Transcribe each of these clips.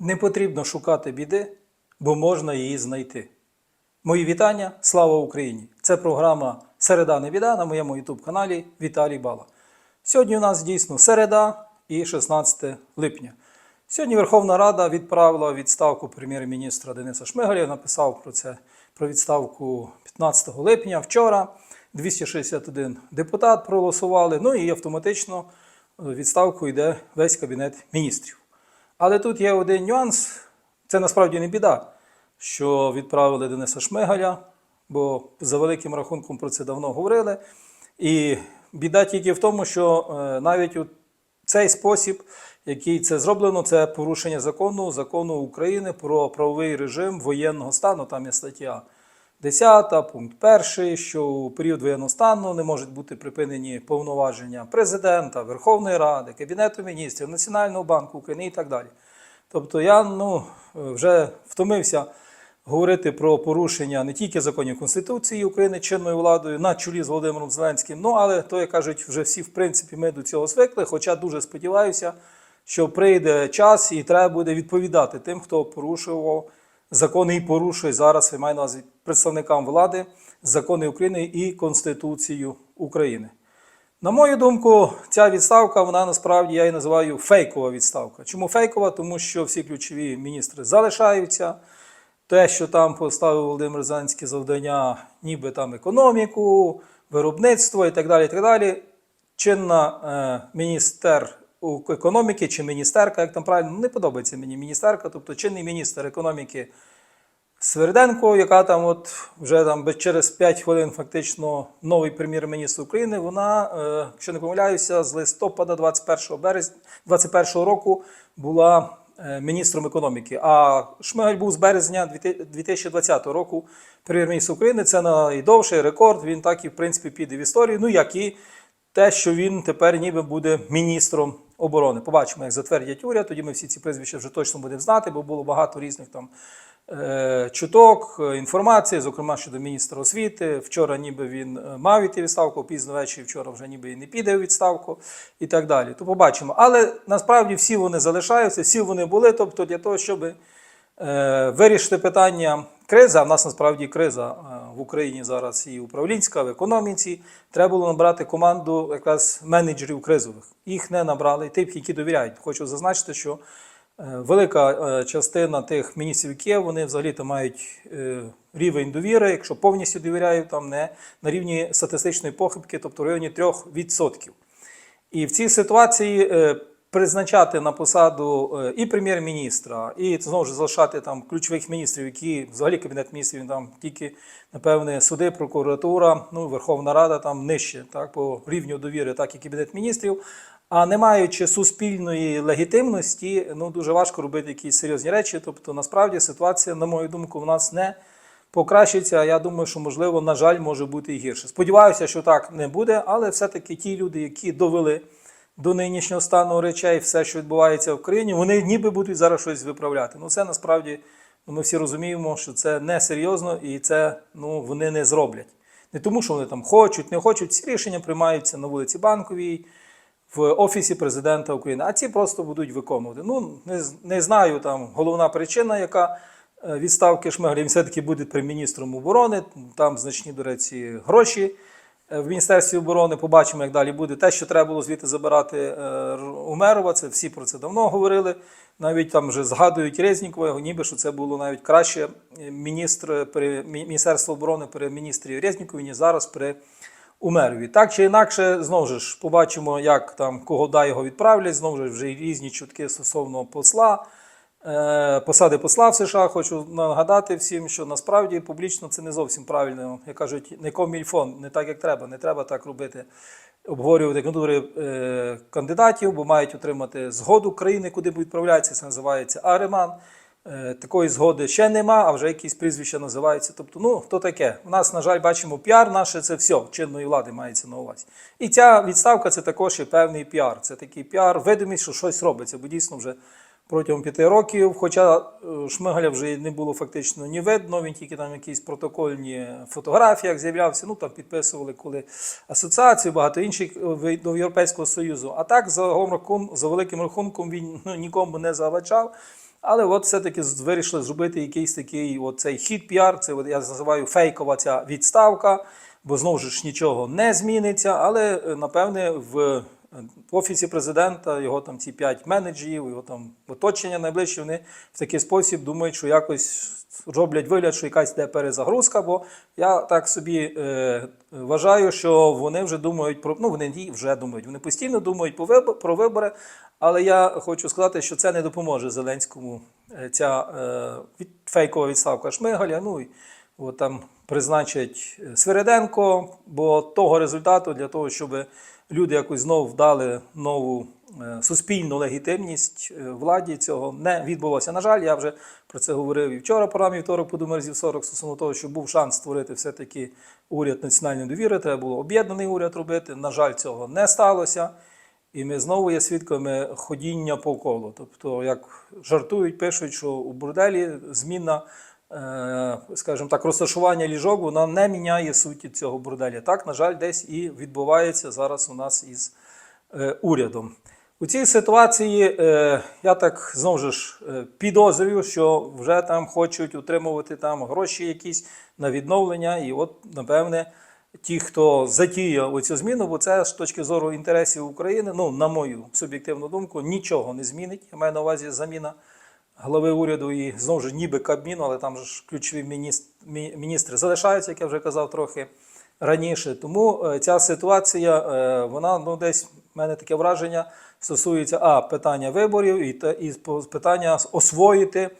Не потрібно шукати біди, бо можна її знайти. Мої вітання, слава Україні! Це програма Середа не біда на моєму youtube каналі Віталій Бала. Сьогодні у нас дійсно середа і 16 липня. Сьогодні Верховна Рада відправила відставку прем'єр-міністра Дениса Шмигаля. Написав про це про відставку 15 липня. Вчора 261 депутат проголосували. Ну і автоматично відставку йде весь кабінет міністрів. Але тут є один нюанс. Це насправді не біда, що відправили Дениса Шмигаля, бо за великим рахунком про це давно говорили. І біда тільки в тому, що е, навіть у цей спосіб, який це зроблено, це порушення закону, закону України про правовий режим воєнного стану. Там є стаття 10, пункт 1, що у період воєнного стану не можуть бути припинені повноваження президента, Верховної Ради, Кабінету міністрів, Національного банку України і так далі. Тобто я ну, вже втомився говорити про порушення не тільки законів Конституції України чинною владою на чолі з Володимиром Зеленським, ну але то, як кажуть, вже всі, в принципі, ми до цього звикли. Хоча дуже сподіваюся, що прийде час і треба буде відповідати тим, хто порушував закони і порушує зараз, я маю на увазі представникам влади, закони України і Конституцію України. На мою думку, ця відставка, вона насправді я її називаю фейкова відставка. Чому фейкова? Тому що всі ключові міністри залишаються. Те, що там поставив Володимир Зеленський завдання, ніби там економіку, виробництво і так далі. і так далі. Чинна е, міністр у- економіки чи міністерка, як там правильно, не подобається мені міністерка, тобто чинний міністр економіки Сверденко, яка там от вже там через 5 хвилин фактично новий прем'єр-міністр України, вона, е, якщо не помиляюся, з листопада 21 березня 21 року була е, міністром економіки. А Шмигаль був з березня 2020 року прем'єр-міністр України. Це найдовший рекорд. Він так і в принципі піде в історію. Ну як і те, що він тепер ніби буде міністром оборони. Побачимо, як затвердять уряд. Тоді ми всі ці прізвища вже точно будемо знати, бо було багато різних там чуток, е, інформації, зокрема щодо міністра освіти. Вчора ніби він е, мав іти відставку, пізно ввечері вчора вже ніби і не піде у відставку і так далі. То побачимо. Але насправді всі вони залишаються, всі вони були. Тобто для того, щоб е, вирішити питання кризи, а в нас насправді криза е, в Україні зараз і управлінська, в економіці, треба було набрати команду якраз менеджерів кризових. Їх не набрали, тих, які довіряють. Хочу зазначити, що е, велика е, частина тих міністрів, є, вони взагалі-то мають е, рівень довіри, якщо повністю довіряють, там не на рівні статистичної похибки, тобто в районі 3%. І в цій ситуації е, призначати на посаду е, і прем'єр-міністра, і знову ж залишати там ключових міністрів, які взагалі кабінет міністрів там тільки напевне суди, прокуратура, ну Верховна Рада там нижче, так по рівню довіри, так і кабінет міністрів. А не маючи суспільної легітимності, ну дуже важко робити якісь серйозні речі. Тобто, насправді ситуація, на мою думку, в нас не покращиться. Я думаю, що можливо, на жаль, може бути і гірше. Сподіваюся, що так не буде, але все-таки ті люди, які довели до нинішнього стану речей, все, що відбувається в країні, вони ніби будуть зараз щось виправляти. Ну це насправді ну, ми всі розуміємо, що це не серйозно і це ну, вони не зроблять. Не тому, що вони там хочуть, не хочуть. Ці рішення приймаються на вулиці Банковій, в Офісі президента України, а ці просто будуть виконувати. Ну, не, не знаю, там головна причина, яка е, відставки Шмигаля, він все-таки буде прем'єр-міністром оборони, там значні, до речі, гроші е, в Міністерстві оборони. Побачимо, як далі буде. Те, що треба було звідти забирати е, Умерова, це всі про це давно говорили. Навіть там вже згадують Резнікова, ніби що це було навіть краще міністр при Міністерство оборони при міністрі Резнікові, ніж зараз при Умерові. Так чи інакше, знову ж побачимо, як там кого да його відправлять. Знову ж вже різні чутки стосовно посла. Е, Посади посла в США хочу нагадати всім, що насправді публічно це не зовсім правильно. Як кажуть, не комільфон, не так як треба. Не треба так робити, обговорювати кандидатури е, кандидатів, бо мають отримати згоду країни, куди відправляється. Це називається Ареман. Е, Такої згоди ще нема, а вже якісь прізвища називаються. Тобто, ну то таке. У нас, на жаль, бачимо, піар наше це все чинної влади мається на увазі. І ця відставка це також є певний піар. Це такий піар, видимість, що щось робиться, бо дійсно вже протягом п'яти років. Хоча е, Шмигаля вже не було фактично ні видно, він тільки там якісь протокольні фотографіях з'являвся. Ну там підписували коли асоціацію, багато інших е, до Європейського Союзу. А так, за, рахунком- за великим рахунком, він ну, нікому не заважав. Але от все-таки вирішили зробити якийсь такий оцей хід піар, це я називаю фейкова ця відставка, бо знову ж нічого не зміниться. Але е, напевне в в офісі президента його там ці п'ять менеджерів, його там оточення найближче, вони в такий спосіб думають, що якось роблять вигляд, що якась йде перезагрузка. Бо я так собі е, вважаю, що вони вже думають про ну вони вже думають, вони постійно думають про вибори. Але я хочу сказати, що це не допоможе Зеленському. е, Ця е, фейкова відставка Шмигаля. Ну от там призначать е, Свириденко, бо того результату для того, щоб люди якось знову вдали нову е, суспільну легітимність е, владі, цього не відбулося. На жаль, я вже про це говорив і вчора, програмі вівторок, подумав разів 40 стосовно того, що був шанс створити все-таки уряд національної довіри. Треба було об'єднаний уряд робити. На жаль, цього не сталося. І ми знову є свідками ходіння по колу. Тобто, як жартують, пишуть, що у борделі зміна, скажімо так, розташування ліжок, вона не міняє суті цього борделя. Так, на жаль, десь і відбувається зараз у нас із е, урядом. У цій ситуації е, я так знову ж е, підозрюю, що вже там хочуть утримувати там гроші якісь на відновлення, і от, напевне, ті, хто затіяв оцю зміну, бо це з точки зору інтересів України, ну, на мою суб'єктивну думку, нічого не змінить. Я маю на увазі заміна глави уряду і знову ж ніби Кабміну, але там ж ключові міністр, міністри залишаються, як я вже казав трохи раніше. Тому е, ця ситуація, е, вона ну, десь в мене таке враження стосується а питання виборів і, та- і питання освоїти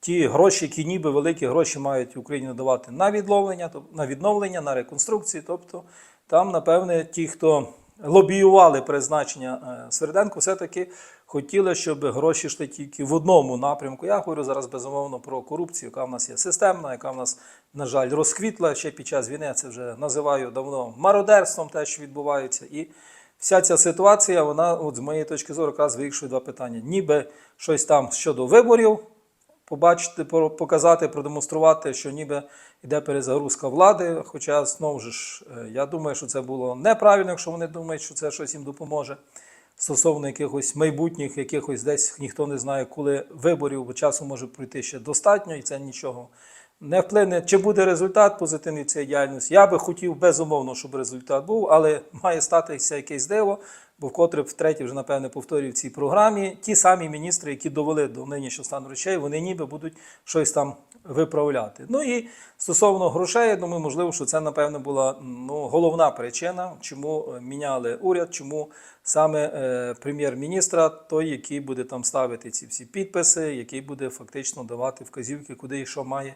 ті гроші, які ніби великі гроші мають Україні надавати на відновлення, на відновлення, на реконструкції. Тобто там, напевне, ті, хто лобіювали призначення е, все-таки хотіли, щоб гроші йшли тільки в одному напрямку. Я говорю зараз безумовно про корупцію, яка в нас є системна, яка в нас, на жаль, розквітла ще під час війни. Це вже називаю давно мародерством, те, що відбувається. І вся ця ситуація, вона, от з моєї точки зору, якраз вирішує два питання. Ніби щось там щодо виборів, побачити, по- показати, продемонструвати, що ніби йде перезагрузка влади. Хоча знову ж е, я думаю, що це було неправильно, якщо вони думають, що це щось їм допоможе. Стосовно якихось майбутніх, якихось десь ніхто не знає, коли виборів, бо часу може пройти ще достатньо, і це нічого не вплине. Чи буде результат позитивний цієї діяльності? Я би хотів безумовно, щоб результат був, але має статися якесь диво, бо вкотре втретє вже напевне повторюю в цій програмі. Ті самі міністри, які довели до нинішнього стану речей, вони ніби будуть щось там виправляти. Ну і стосовно грошей, я думаю, можливо, що це напевно була ну, головна причина, чому е, міняли уряд, чому саме е, прем'єр-міністра, той, який буде там ставити ці всі підписи, який буде фактично давати вказівки, куди і що має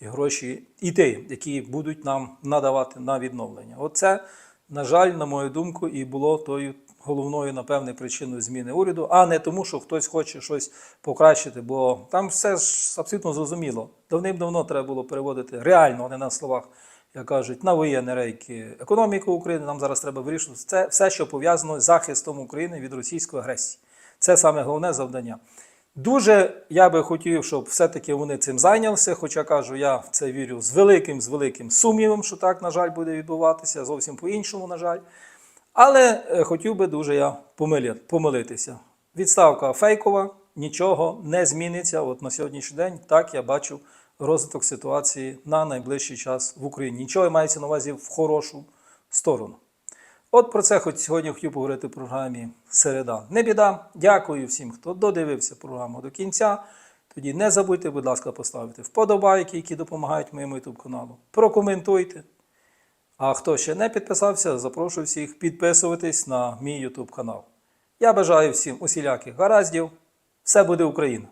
і гроші іти, які будуть нам надавати на відновлення. Оце, на жаль, на мою думку, і було тою головною, напевне, причиною зміни уряду, а не тому, що хтось хоче щось покращити, бо там все ж абсолютно зрозуміло. Давним-давно треба було переводити реально, а не на словах, як кажуть, на воєнні рейки економіку України. Нам зараз треба вирішувати це все, що пов'язано з захистом України від російської агресії. Це саме головне завдання. Дуже я би хотів, щоб все-таки вони цим зайнялися. Хоча кажу, я в це вірю з великим, з великим сумнівом, що так, на жаль, буде відбуватися, зовсім по-іншому, на жаль. Але е, хотів би дуже я помилитися. Відставка фейкова, нічого не зміниться. От на сьогоднішній день так я бачу розвиток ситуації на найближчий час в Україні. Нічого мається на увазі в хорошу сторону. От про це хоч сьогодні хотів поговорити в програмі Середа. Не біда. Дякую всім, хто додивився програму до кінця. Тоді не забудьте, будь ласка, поставити вподобайки, які допомагають моєму YouTube каналу. Прокоментуйте. А хто ще не підписався, запрошую всіх підписуватись на мій YouTube канал. Я бажаю всім усіляких гараздів. Все буде Україна!